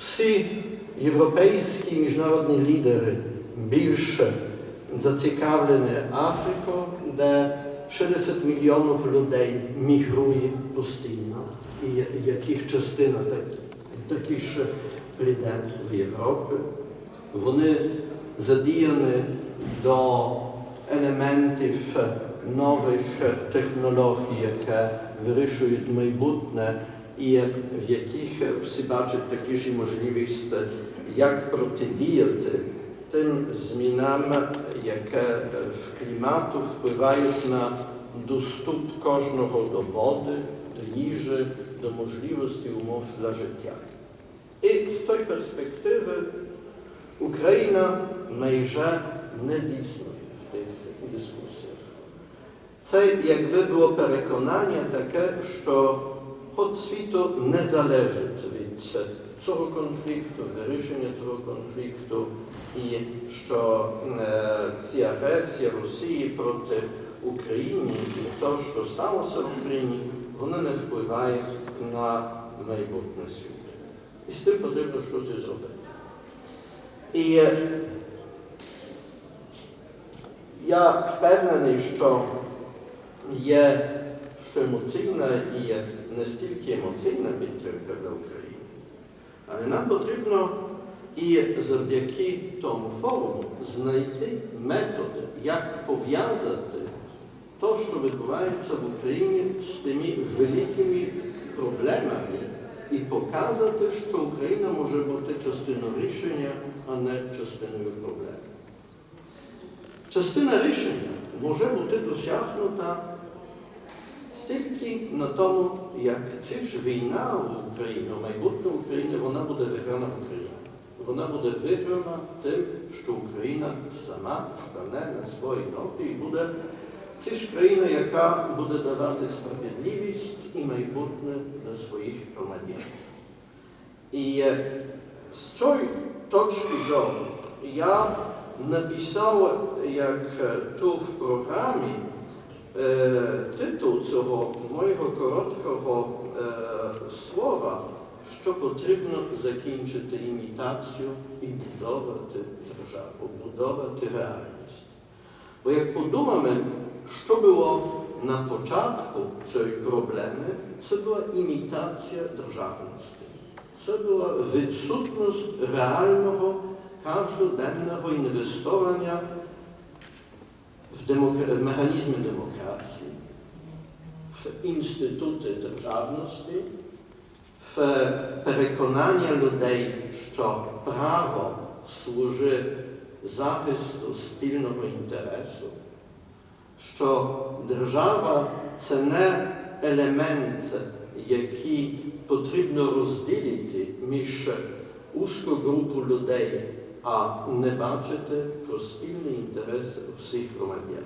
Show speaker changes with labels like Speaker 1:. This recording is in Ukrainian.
Speaker 1: Всі європейські міжнародні лідери більше зацікавлені Африкою, де 60 мільйонів людей мігрує постійно, і яких частина так- таки ще прийде в Європу. Вони задіяні до елементів нових технологій, які вирішують майбутнє, і в яких всі бачать такі ж можливості, як протидіяти тим змінам, які в клімату впливають на доступ кожного до води, до їжі, до можливості умов для життя. І з тої перспективи Україна майже не існує в тих дискусіях. Це якби було переконання таке, що ход світу не залежить від цього конфлікту, вирішення цього конфлікту, і що е, ці агресії Росії проти України і те, що сталося в Україні, воно не впливає на майбутнє світу. І з тим потрібно щось зробити. І е, я впевнений, що є що емоційна і не стільки емоційна підтримка для України, але нам потрібно і завдяки тому форуму знайти методи, як пов'язати те, що відбувається в Україні з тими великими проблемами і показати, що Україна може бути частиною рішення, а не частиною проблем. Частина рішення може бути досягнута стільки на тому, як ця ж війна в Україні, майбутнє України, вона буде виграна в Україні. Вона буде виграна тим, що Україна сама стане на свої ноги і буде це ж країна, яка буде давати справедливість і майбутнє для своїх громадян. І е, з цієї точки зору я написав, як е, тут в програмі, титул цього моєго короткого е, слова, що потрібно закінчити імітацію і будувати державу, будувати реальність. Бо як подумаємо, що було на початку цієї проблеми, це була імітація державності. Це була відсутність реального кожноденного інвестування В демокра- механізми демократії, в інститути державності, в переконання людей, що право служить захисту спільного інтересу, що держава це не елемент, який потрібно розділити між узку групу людей, а не бачити про спільні інтереси всіх громадян.